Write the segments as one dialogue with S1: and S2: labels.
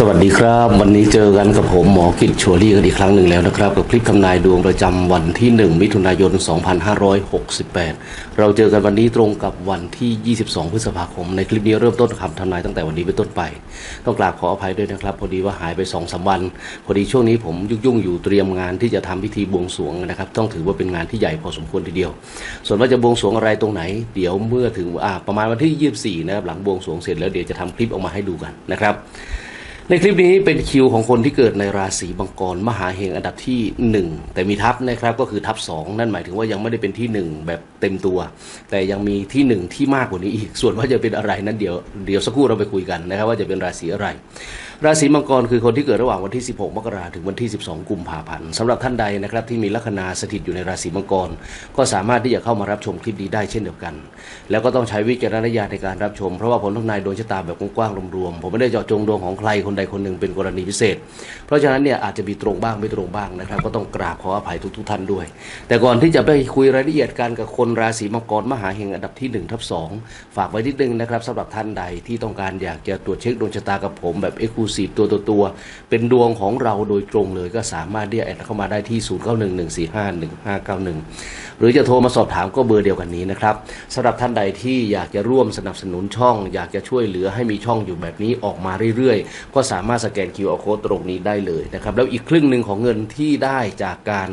S1: สวัสดีครับ วันนี้เจอกันกับผมหมอกิจชัวรี่กันอีกครั้งหนึ่งแล้วนะครับ กับคลิปทำนายดวงประจำวันที่ 1 มิถุนายน 2568 เราเจอกันวันนี้ตรงกับวันที่ 22 พฤษภาคม ในคลิปนี้เริ่มต้นคำทำนายตั้งแต่วันนี้เป็นต้นไป ต้องกราบขออภัยด้วยนะครับ พอดีว่าหายไป2อสวัน พอดีช่วงนี้ผมยุ่งๆอยู่เตรียมงานที่จะทำพิธีบวงสรวงนะครับ ต้องถือว่าเป็นงานที่ใหญ่พอสมควรทีเดียว ส่วนว่าจะบวงสรวงอะไรตรงไหน เดี๋ยวเมื่อถึงประมาณวันที่ 24 นะครับหลังบวงสรวงเสร็จแล้วเดี๋ยวจะทำคลิปออกมาให้ดูกันนะครับ ในคลิปนี้เป็นคิวของคนที่เกิดในราศีมังกรมหาเฮงอันดับที่ 1 แต่มีทับนะครับก็คือทับ 2 นั่นหมายถึงว่ายังไม่ได้เป็นที่ 1 แบบเต็มตัว แต่ยังมีที่ 1 ที่มากกว่านี้อีก ส่วนว่าจะเป็นอะไรนั้นเดี๋ยวเดี๋ยวสักครู่เราไปคุยกันนะครับว่าจะเป็นราศีอะไร ราศีมังกรคือคนที่เกิดระหว่างวันที่ 16 มกราถึงวันที่ 12 กุมภาพันธ์สำหรับท่านใดนะครับที่มีลัคนาสถิตอยู่ในราศีมังกร ก็สามารถที่จะเข้ามารับชมคลิปนี้ได้เช่นเดียวกัน แล้วก็ต้องใช้วิจารณญาณในการรับชม เพราะว่าผลทำนายดวงชะตาแบบกว้างๆรวมๆผมไม่ได้เจาะจงดวงของใครคนใดคนหนึ่งเป็นกรณีพิเศษ เพราะฉะนั้นเนี่ยอาจจะมีตรงบ้างไม่ตรงบ้างนะครับ ก็ต้องกราบขออภัยทุกๆท่านด้วย แต่ก่อนที่จะไปคุยรายละเอียดกันกับคนราศีมังกรมหาเฮงอันดับที่1ทับ2ฝากไว้นิดนึงนะครับสำหรับท่านใดที่ต้องการอยากจะตรวจเช็คดวงชะตากับผมแบบเอ็กซ์คลูซีฟตัวต่อตัว เป็นดวงของเราโดยตรงเลยก็สามารถที่จะแอดเข้ามาได้ที่ 0911451591 หรือจะโทรมาสอบถามก็เบอร์เดียวกันนี้นะครับสำหรับท่านใดที่อยากจะร่วมสนับสนุนช่อง อยากจะช่วยเหลือให้มีช่องอยู่แบบนี้ออกมาเรื่อยๆ ก็สามารถสแกน QR Code ตรงนี้ได้เลยนะครับแล้วอีกครึ่งหนึ่งของเงินที่ได้จากการ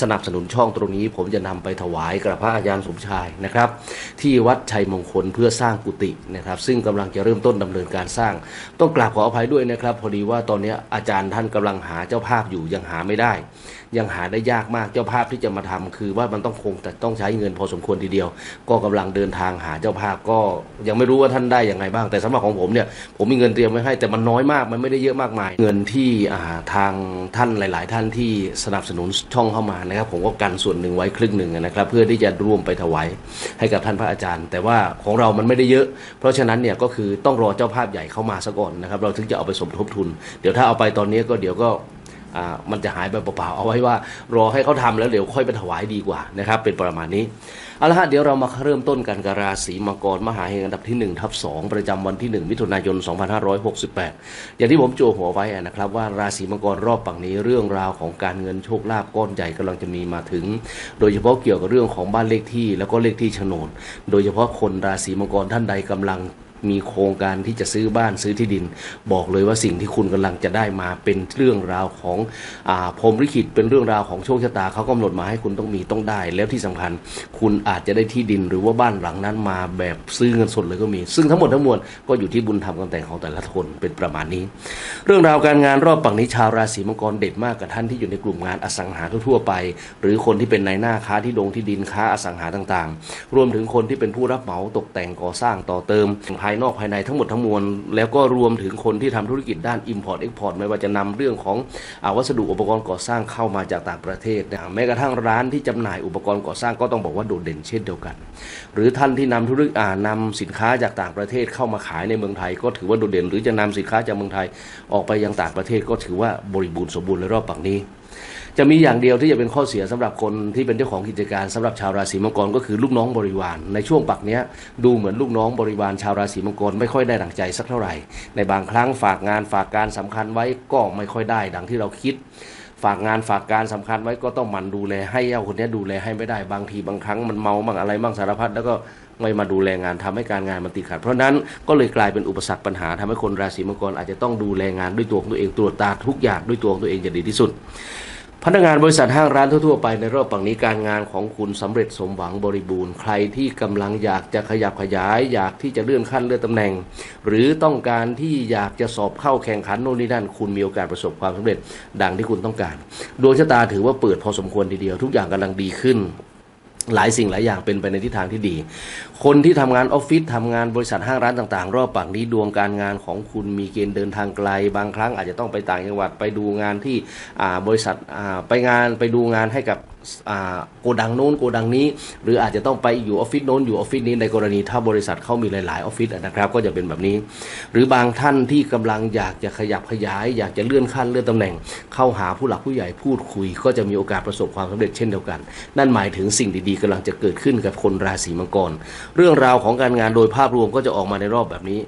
S1: สนับสนุนช่องตรงนี้ ผมจะนำไปถวายกับพระอาจารย์สมชายนะครับที่วัดชัยมงคลเพื่อสร้างกุฏินะครับซึ่งกำลังจะเริ่มต้นดำเนินการสร้าง ต้องกราบขออภัยด้วยนะครับ พอดีว่าตอนนี้อาจารย์ท่านกำลังหาเจ้าภาพอยู่ยังหาไม่ได้ ยังหาได้ยากมากเจ้าภาพที่จะมาทำคือว่ามันต้องคงแต่ต้องใช้เงินพอสมควรทีเดียว ก็กำลังเดินทางหาเจ้าภาพก็ยังไม่รู้ว่าท่านได้อย่างไรบ้าง แต่สำหรับของผมเนี่ยผมมีเงินเตรียมไว้ให้แต่มันน้อยมากมันไม่ได้เยอะมากมาย เงินที่ทางท่านหลาย ๆ ท่านที่สนับสนุนช่องเข้ามานะครับ ผมก็กันส่วนหนึ่งไว้ครึ่งหนึ่งนะครับ เพื่อที่จะร่วมไปถวายให้กับท่านพระอาจารย์ แต่ว่าของเรามันไม่ได้เยอะ เพราะฉะนั้นเนี่ยก็คือต้องรอเจ้าภาพใหญ่เข้ามาซะก่อนนะครับ เราถึงจะเอาไปสมทบทุน เดี๋ยวถ้าเอาไปตอนนี้ก็เดี๋ยวก็มันจะหายไปเปล่าๆเอาไว้ว่ารอให้เขาทำแล้วเดี๋ยวค่อยไปถวายดีกว่านะครับ เป็นประมาณนี้เอาละฮะเดี๋ยวเรามาเริ่มต้นกันกับราศีมังกรมหาเฮงอันดับที่1ทับ2ประจำวันที่ 1 มิถุนายน 2568 อย่างที่ผมโจหัวไว้นะครับว่าราศีมังกรรอบปังนี้เรื่องราวของการเงินโชคลาภก้อนใหญ่กำลังจะมีมาถึง โดยเฉพาะเกี่ยวกับเรื่องของบ้านเลขที่แล้วก็เลขที่โฉนดโดยเฉพาะคนราศีมังกรท่านใดกำลัง มีโครงการที่จะซื้อบ้านซื้อที่ดิน บอกเลยว่าสิ่งที่คุณกำลังจะได้มาเป็นเรื่องราวของอาพรมลิขิตเป็นเรื่องราวของโชคชะตาเขากำหนดมาให้คุณต้องมีต้องได้ แล้วที่สำคัญ คุณอาจจะได้ที่ดินหรือว่าบ้านหลังนั้นมาแบบซื้อเงินสดเลยก็มี ซึ่งทั้งหมดทั้งมวลก็อยู่ที่บุญธรรมกำแต่งของแต่ละคนเป็นประมาณนี้ เรื่องราวการงานรอบปังนี้ชาวราศีมังกรเด็ดมากกับท่านที่อยู่ในกลุ่มงานอสังหาทั่วๆไป หรือคนที่เป็นนายหน้าค้าที่ดงที่ดินค้าอสังหาต่างๆ รวมถึงคนที่เป็นผู้รับเหมาตกแต่งก่อสร้างต่อเติมายนอกภายในทั้งหมดทั้งมวล แล้วก็รวมถึงคนที่ทำธุรกิจด้าน Import Export ไม่ว่าจะนำเรื่องของอวัสดุอุปกรณ์ก่อสร้างเข้ามาจากต่างประเทศนะแม้กระทั่งร้านที่จำหน่ายอุปกรณ์ก่อสร้างก็ต้องบอกว่าโดดเด่นเช่นเดียวกัน หรือท่านที่นำธุรกิจอ่านำสินค้าจากต่างประเทศเข้ามาขายในเมืองไทย ก็ถือว่าโดดเด่น หรือจะนำสินค้าจากเมืองไทยออกไปยังต่างประเทศก็ถือว่าบริบูรณ์สมบูรณ์ในรอบปังนี้ จะมีอย่างเดียวที่จะเป็นข้อเสียสำหรับคนที่เป็นเจ้าของกิจการสำหรับชาวราศีมังกรก็คือลูกน้องบริวาร ในช่วงปักเนี้ยดูเหมือนลูกน้องบริวารชาวราศีมังกรไม่ค่อยได้ดังใจสักเท่าไหร่ ในบางครั้งฝากงานฝากการสำคัญไว้ก็ไม่ค่อยได้ดังที่เราคิดฝากงานฝากการสำคัญไว้ก็ต้องหมันดูแลให้เอาคนนี้ดูแลให้ไม่ได้บางทีบางครั้งมันเมาบ้างอะไรบ้างสารพัดแล้วก็ไม่มาดูแลงานทำให้การงานมันติดขัดเพราะนั้นก็เลยกลายเป็นอุปสรรคปัญหาทำให้คนราศีมังกรอาจจะต้องดูแลงานด้วยตัวของตัวเองตรวจตาทุกอย่างด้วยตัวของตัวเองจะดีที่สุด พนักงานบริษัทห้างร้านทั่วๆไปในรอบปังนี้การงานของคุณสำเร็จสมหวังบริบูรณ์ใครที่กำลังอยากจะขยับขยาย อยากที่จะเลื่อนขั้นเลื่อนตำแหน่ง หรือต้องการที่อยากจะสอบเข้าแข่งขันโน่นนี่นั่น คุณมีโอกาสประสบความสำเร็จดังที่คุณต้องการ ดวงชะตาถือว่าเปิดพอสมควรทีเดียว ทุกอย่างกำลังดีขึ้น หลายสิ่งหลายอย่างเป็นไปในทิศทางที่ดี คนที่ทำงานออฟฟิศทำงานบริษัทห้างร้านต่างๆ รอบปากนี้ดวงการงานของคุณมีเกณฑ์เดินทางไกล บางครั้งอาจจะต้องไปต่างจังหวัดไปดูงานที่บริษัทไปงานไปดูงานให้กับ โกดังโน้นโกดังนี้ หรืออาจจะต้องไปอยู่ออฟฟิศโน้นอยู่ออฟฟิศนี้ในกรณีถ้าบริษัทเขามีหลายๆออฟฟิศนะครับก็จะเป็นแบบนี้ หรือบางท่านที่กำลังอยากจะขยับขยาย อยากจะเลื่อนขั้นเลื่อนตำแหน่ง เข้าหาผู้หลักผู้ใหญ่พูดคุย ก็จะมีโอกาสประสบความสำเร็จเช่นเดียวกัน นั่นหมายถึงสิ่งดีๆกำลังจะเกิดขึ้นกับคนราศีมังกร เรื่องราวของการงานโดยภาพรวมก็จะออกมาในรอบแบบนี้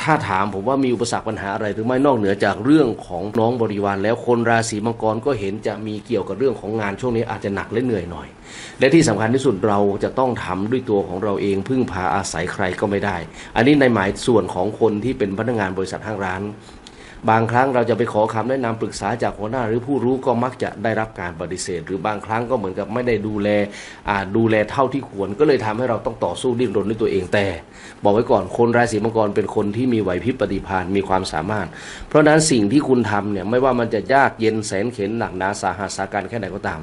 S1: ถ้าถามผมว่ามีอุปสรรคปัญหาอะไรหรือไม่นอกเหนือจากเรื่องของน้องบริวาร แล้วคนราศีมังกรก็เห็นจะมีเกี่ยวกับเรื่องของงานช่วงนี้อาจจะหนักและเหนื่อยหน่อย และที่สำคัญที่สุดเราจะต้องทำด้วยตัวของเราเองพึ่งพาอาศัยใครก็ไม่ได้ อันนี้ในหมายส่วนของคนที่เป็นพนักงานบริษัทห้างร้าน บางครั้งเราจะไปขอคำแนะนำปรึกษาจากหัวหน้าหรือผู้รู้ก็มักจะได้รับการปฏิเสธ หรือบางครั้งก็เหมือนกับไม่ได้ดูแลดูแลเท่าที่ควร ก็เลยทำให้เราต้องต่อสู้ดิ้นรนด้วยตัวเองแต่ บอกไว้ก่อนคนราศีมังกรเป็นคนที่มีไหวพริบปฏิภาณมีความสามารถ เพราะนั้นสิ่งที่คุณทำเนี่ยไม่ว่ามันจะยากเย็นแสนเข็นหนักหนาสาหัสสาการแค่ไหนก็ตาม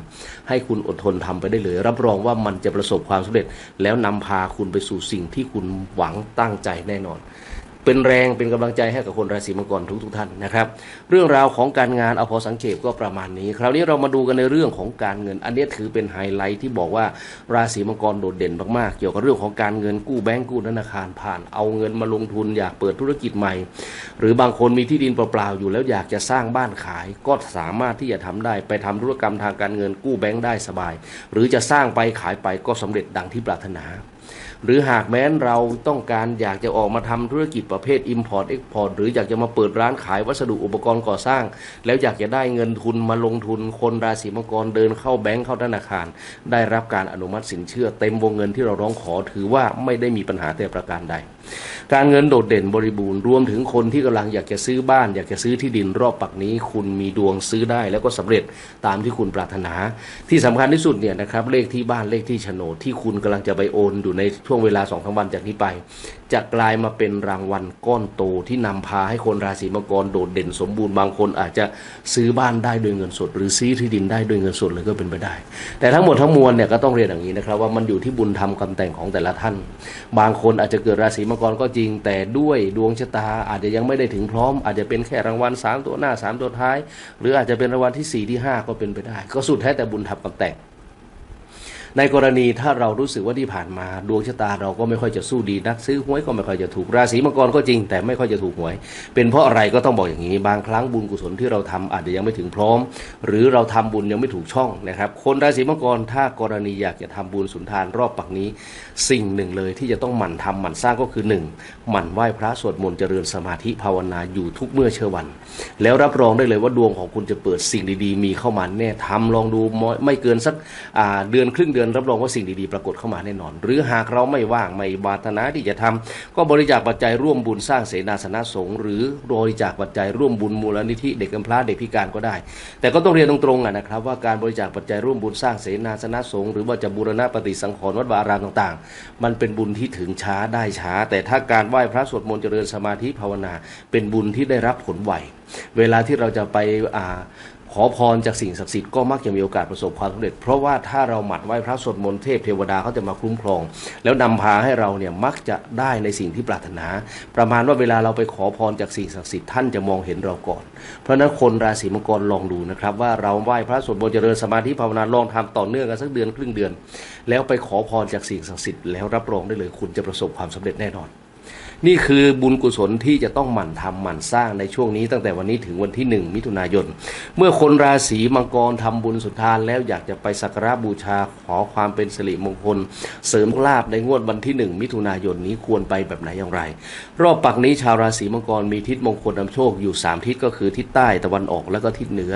S1: ให้คุณอดทนทำไปได้เลย รับรองว่ามันจะประสบความสำเร็จ แล้วนำพาคุณไปสู่สิ่งที่คุณหวังตั้งใจแน่นอน เป็นแรงเป็นกำลังใจให้กับคนราศีมังกรทุกทุกๆท่านนะครับ เรื่องราวของการงานเอาพอสังเกตก็ประมาณนี้ คราวนี้เรามาดูกันในเรื่องของการเงิน อันนี้ถือเป็นไฮไลท์ที่บอกว่าราศีมังกรโดดเด่นมากๆ เกี่ยวกับเรื่องของการเงินกู้แบงก์กู้ธนาคารผ่านเอาเงินมาลงทุนอยากเปิดธุรกิจใหม่ หรือบางคนมีที่ดินเปล่าๆอยู่แล้วอยากจะสร้างบ้านขาย ก็สามารถที่จะทำได้ไปทำธุรกรรมทางการเงินกู้แบงก์ได้สบาย หรือจะสร้างไปขายไปก็สำเร็จดังที่ปรารถนา หรือหากแม้นเราต้องการอยากจะออกมาทำธุรกิจประเภท Import Export หรืออยากจะมาเปิดร้านขายวัสดุอุปกรณ์ก่อสร้าง แล้วอยากจะได้เงินทุนมาลงทุนคนราศีมังกรเดินเข้าแบงก์เข้าธนาคาร ได้รับการอนุมัติสินเชื่อ เต็มวงเงินที่เราร้องขอถือว่าไม่ได้มีปัญหาแต่ประการใด การเงินโดดเด่นบริบูรณ์รวมถึงคนที่กำลังอยากจะซื้อบ้าน อยากจะซื้อที่ดินรอบปักนี้ คุณมีดวงซื้อได้แล้วก็สำเร็จตามที่คุณปรารถนา ที่สำคัญที่สุดเนี่ยนะครับเลขที่บ้านเลขที่โฉนดที่คุณกำลังจะไปโอนอยู่ในช่วงเวลาสองสาวันจากนี้ไป จะกลายมาเป็นรางวัลก้อนโตที่นำพาให้คนราศีมังกรโดดเด่นสมบูรณ์บางคนอาจจะซื้อบ้านได้ด้วยเงินสด หรือซื้อที่ดินได้ด้วยเงินสดเลยก็เป็นไปได้ แต่ทั้งหมดทั้งมวลเนี่ยก็ต้องเรียนอย่างนี้นะครับว่ามันอยู่ที่บุญธรรมกำแต่งของแต่ละท่าน บางคนอาจจะเกิดราศีมังกรก็จริง แต่ด้วยดวงชะตาอาจจะยังไม่ได้ถึงพร้อม อาจจะเป็นแค่รางวัลสามตัวหน้าสามตัวท้าย หรืออาจจะเป็นรางวัลที่สี่ที่ห้าก็เป็นไปได้ ก็สุดแท้แต่บุญธรรมกำแต่ง ในกรณีถ้าเรารู้สึกว่าที่ผ่านมา ดวงชะตาเราก็ไม่ค่อยจะสู้ดีนักซื้อหวยก็ไม่ค่อยจะถูกราศีมังกรก็จริง แต่ไม่ค่อยจะถูกหวย เป็นเพราะอะไรก็ต้องบอกอย่างนี้ บางครั้งบุญกุศลที่เราทำอาจจะยังไม่ถึงพร้อม หรือเราทำบุญยังไม่ถูกช่องนะครับคนราศีมังกรถ้ากรณีอยากจะทำบุญสุนทานรอบปักนี้ สิ่งหนึ่งเลยที่จะต้องหมั่นทำหมั่นสร้างก็คือหนึ่งหมั่นไหว้พระสวดมนต์เจริญสมาธิภาวนาอยู่ทุกเมื่อเช้าวัน แล้วรับรองได้เลยว่าดวงของคุณจะเปิดสิ่งดีๆ มีเข้ามาแน่ทำลองดูไม่เกินสักเดือนครึ่งเดือนรับรองว่าสิ่งดีๆปรากฏเข้ามาแน่นอน หรือหากเราไม่ว่างไม่บาตนาที่จะทำก็บริจาคปัจจัยร่วมบุญสร้างเสนาสนะสงฆ์หรือบริจาคปัจจัยร่วมบุญมูลนิธิเด็กกำพร้าเด็กพิการก็ได้ แต่ก็ต้องเรียนตรงๆนะครับ ว่าการบริจาคปัจจัยร่วมบุญสร้างเสนาสนะสงฆ์หรือว่าจะบูรณะปฏิสังขรณ์วัดวาอารามต่างๆ มันเป็นบุญที่ถึงช้าได้ช้า แต่ถ้าการไหว้พระสวดมนต์เจริญสมาธิภาวนา เป็นบุญที่ได้รับผลไวเวลาที่เราจะไปอ่า ขอพรจากสิ่งศักดิ์สิทธิ์ก็มักจะมีโอกาสประสบความสำเร็จ เพราะว่าถ้าเราหมั่นไหว้พระสวดมนต์เทพเทวดาเขาจะมาคุ้มครอง แล้วนำพาให้เราเนี่ยมักจะได้ในสิ่งที่ปรารถนา ประมาณว่าเวลาเราไปขอพรจากสิ่งศักดิ์สิทธิ์ท่านจะมองเห็นเราก่อน เพราะนั้นคนราศีมังกรลองดูนะครับ ว่าเราไหว้พระสวดมนต์เจริญสมาธิภาวนาลองทำต่อเนื่องกันสักเดือนครึ่งเดือน แล้วไปขอพรจากสิ่งศักดิ์สิทธิ์แล้วรับรองได้เลยคุณจะประสบความสำเร็จแน่นอน นี่คือบุญกุศลที่จะต้องหมั่นทำหมั่นสร้างในช่วงนี้ตั้งแต่วันนี้ถึงวันที่หนึ่งมิถุนายน เมื่อคนราศีมังกรทำบุญสุนทานแล้วอยากจะไปสักการะบูชาขอความเป็นสิริมงคล เสริมลาบในงวดวันที่หนึ่งมิถุนายนนี้ควรไปแบบไหนอย่างไร รอบปักนี้ชาวราศีมังกรมีทิศมงคลนำโชคอยู่ 3 ทิศก็คือทิศใต้ตะวันออกแล้วก็ทิศเหนือ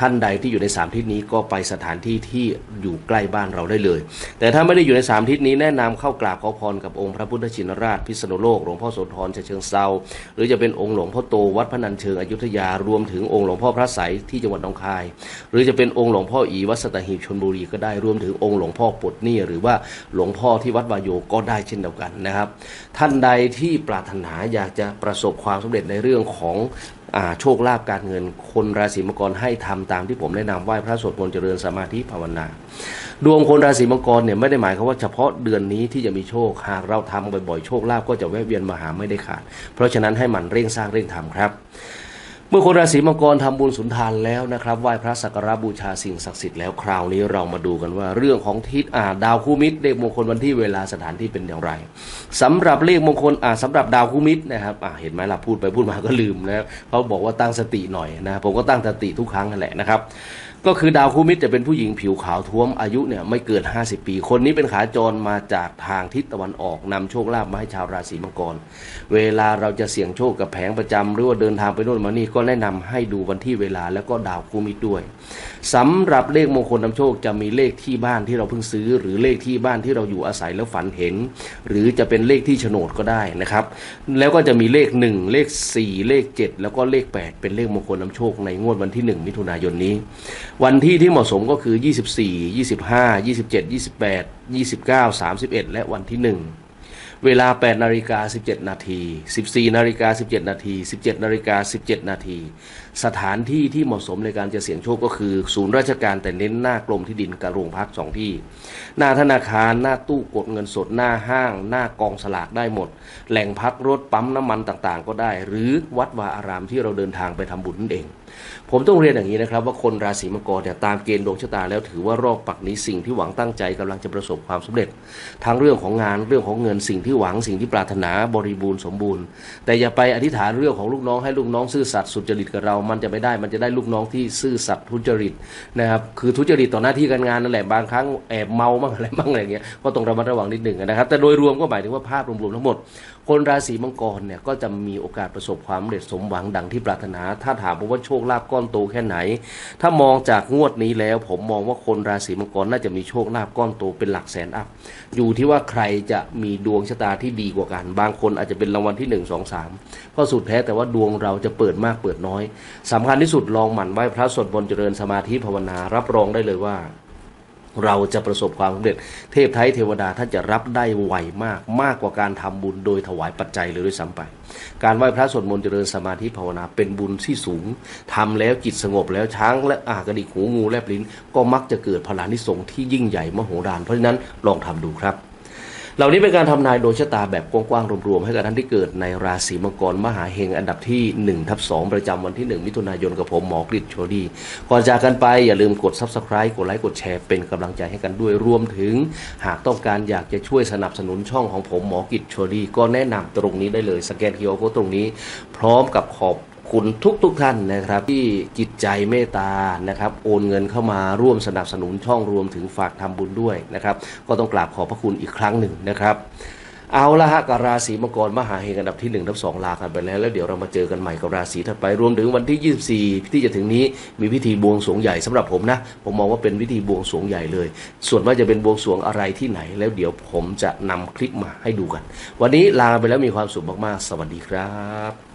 S1: ท่านใดที่อยู่ใน 3 ทิศนี้ก็ไปสถานที่ที่อยู่ใกล้บ้านเราได้เลย แต่ถ้าไม่ได้อยู่ใน 3 ทิศนี้แนะนำเข้ากราบขอพรกับองค์พระพุทธชินราชพิษณุโลกหลวงพ่อพ่อโสธรเชิงเซาหรือจะเป็นองค์หลวงพ่อโตวัดพนันเชิงอยุธยารวมถึงองค์หลวงพ่อพระไสยที่จังหวัดหนองคาย หรือจะเป็นองค์หลวงพ่ออีวัดสตหีบชนบุรีก็ได้รวมถึงองค์หลวงพ่อปดนี่หรือว่าหลวงพ่อที่วัดวายโยก็ได้เช่นเดียวกันนะครับ ท่านใดที่ปรารถนาอยากจะประสบความสำเร็จในเรื่องของ โชคลาภการเงิน คนราศีมังกรให้ทำตามที่ผมแนะนำไหว้พระสวดมนต์เจริญสมาธิภาวนา ดวงคนราศีมังกรเนี่ยไม่ได้หมายความว่าเฉพาะเดือนนี้ที่จะมีโชคหากเราทำบ่อยๆโชคลาภก็จะแวะเวียนมาหาไม่ได้ขาด เพราะฉะนั้นให้มันเร่งสร้างเร่งทำครับ มื่อคนราศีมังกรทำบุญสุนทานแล้วนะครับไหว้พระสักการะบูชาสิ่งศักดิ์สิทธิ์แล้วคราวนี้เรามาดูกันว่าเรื่องของทิศอ่าดาวคู่มิตรเลขมงคลวันที่เวลาสถานที่เป็นอย่างไรสำหรับเลขมงคลอ่าสำหรับดาวคู่มิตรนะครับอ่าเห็นไหมล่ะพูดไปพูดมาก็ลืมนะเขาบอกว่าตั้งสติหน่อยนะผมก็ตั้งสติทุกครั้งนั่นแหละนะครับ ก็คือดาวคู่มิตรจะเป็นผู้หญิงผิวขาวท้วมอายุเนี่ยไม่เกิน 50 ปี คนนี้เป็นขาจรมาจากทางทิศตะวันออกนำโชคลาภมาให้ชาวราศีมังกร เวลาเราจะเสี่ยงโชคกับแผงประจำหรือว่าเดินทางไปโน่นมานี่ก็แนะนำให้ดูวันที่เวลาแล้วก็ดาวคู่มิตรด้วยสำหรับเลขมงคลนำโชคจะมีเลขที่บ้านที่เราเพิ่งซื้อ หรือเลขที่บ้านที่เราอยู่อาศัยแล้วฝันเห็น หรือจะเป็นเลขที่โฉนดก็ได้นะครับแล้วก็จะมีเลข 1 เลข 4 เลข 7 แล้วก็เลข 8 เป็นเลขมงคลนำโชคในงวดวันที่ 1 มิถุนายนนี้วันที่ที่เหมาะสมก็คือ 24 25 27 28 29 31 และวันที่ 1 เวลา 8 นาฬิกา 17 นาที 14 นาฬิกา 17 นาที 17 นาฬิกา 17 นาที สถานที่ที่เหมาะสมในการจะเสี่ยงโชคก็คือ ศูนย์ราชการแต่เน้นหน้ากรมที่ดินกับโรงพักสองที่ หน้าธนาคารหน้าตู้กดเงินสดหน้าห้าง หน้ากองสลากได้หมด แหล่งพักรถปั๊มน้ำมันต่างๆ ก็ได้ หรือวัดวาอารามที่เราเดินทางไปทำบุญนั่นเอง ผมต้องเรียนอย่างนี้นะครับ ว่าคนราศีมังกรเนี่ยตามเกณฑ์ดวงชะตาแล้วถือว่ารอบปักนี้สิ่งที่หวังตั้งใจกำลังจะประสบความสำเร็จ ทั้งเรื่องของงานเรื่องของเงินสิ่งที่หวังสิ่งที่ปรารถนาบริบูรณ์สมบูรณ์ แต่อย่าไปอธิษฐานเรื่องของลูกน้องให้ลูกน้องซื่อสัตย์สุจริตกับเรามันจะไม่ได้ มันจะได้ลูกน้องที่ซื่อสัตย์ทุจริตนะครับ คือทุจริตต่อหน้าที่การงานนั่นแหละบางครั้งแอบเมาบ้างอะไรบ้างอะไรเงี้ยก็ต้องระมัดระวังนิดหนึ่งนะครับ แต่โดยรวมก็หมายถึงว่าภาพรวมๆทั้งหมด คนราศีมังกรเนี่ยก็จะมีโอกาสประสบความสำเร็จสมหวังดังที่ปรารถนา ถ้าถามผมว่าโชคลาภก้อนโตแค่ไหน ถ้ามองจากงวดนี้แล้ว ผมมองว่าคนราศีมังกรน่าจะมีโชคลาภก้อนโตเป็นหลักแสนอัพ อยู่ที่ว่าใครจะมีดวงชะตาที่ดีกว่ากัน บางคนอาจจะเป็นรางวัลที่หนึ่งสองสามก็สุดแท้แต่ว่าดวงเราจะเปิดมากเปิดน้อยสำคัญที่สุดลองหมั่นไหว้พระสวดมนต์เจริญสมาธิภาวนา รับรองได้เลยว่า เราจะประสบความสำเร็จ เทพไทยเทวดาท่านจะรับได้ไวมาก มากกว่าการทำบุญโดยถวายปัจจัยเลยด้วยซ้ำไป การไหว้พระสวดมนต์เจริญสมาธิภาวนาเป็นบุญที่สูงทำแล้วจิตสงบแล้วช้างและอากระดิกหูงูแลบลิ้น ก็มักจะเกิดพลานิสงที่ยิ่งใหญ่มโหฬารเพราะฉะนั้นลองทำดูครับ เหล่านี้เป็นการทำนายโดยชะตาแบบกว้างๆรวมๆให้กับท่านที่เกิดในราศีมังกรมหาเฮงอันดับที่1ทับ2ประจำวันที่ 1 มิถุนายนกับผมหมอกฤษโชดีก่อนจากกันไปอย่าลืมกด Subscribe กดไลค์กดแชร์เป็นกำลังใจให้กันด้วยรวมถึง หากต้องการอยากจะช่วยสนับสนุนช่องของผมหมอกฤษโชดีก็แนะนำตรงนี้ได้เลยสแกนคิวอร์โค้ดตรงนี้ พร้อมกับขอบ คุณทุกทุกๆท่านนะครับ ที่จิตใจเมตตานะครับ โอนเงินเข้ามาร่วมสนับสนุนช่องรวมถึงฝากทำบุญด้วยนะครับ ก็ต้องกราบขอบพระคุณอีกครั้งหนึ่งนะครับเอาละฮะกับราศีมังกรมหาเฮงอันดับที่1นึ่งทับสองลากันไปแล้วแล้วเดี๋ยวเรามาเจอกันใหม่กับราศีถัดไปรวมถึงวันที่ 24 ที่จะถึงนี้มีพิธีบวงสรวงใหญ่สำหรับผมนะ ผมมองว่าเป็นพิธีบวงสรวงใหญ่เลย ส่วนว่าจะเป็นบวงสรวงอะไรที่ไหน แล้วเดี๋ยวผมจะนำคลิปมาให้ดูกัน วันนี้ลาไปแล้วมีความสุขมากๆ สวัสดีครับ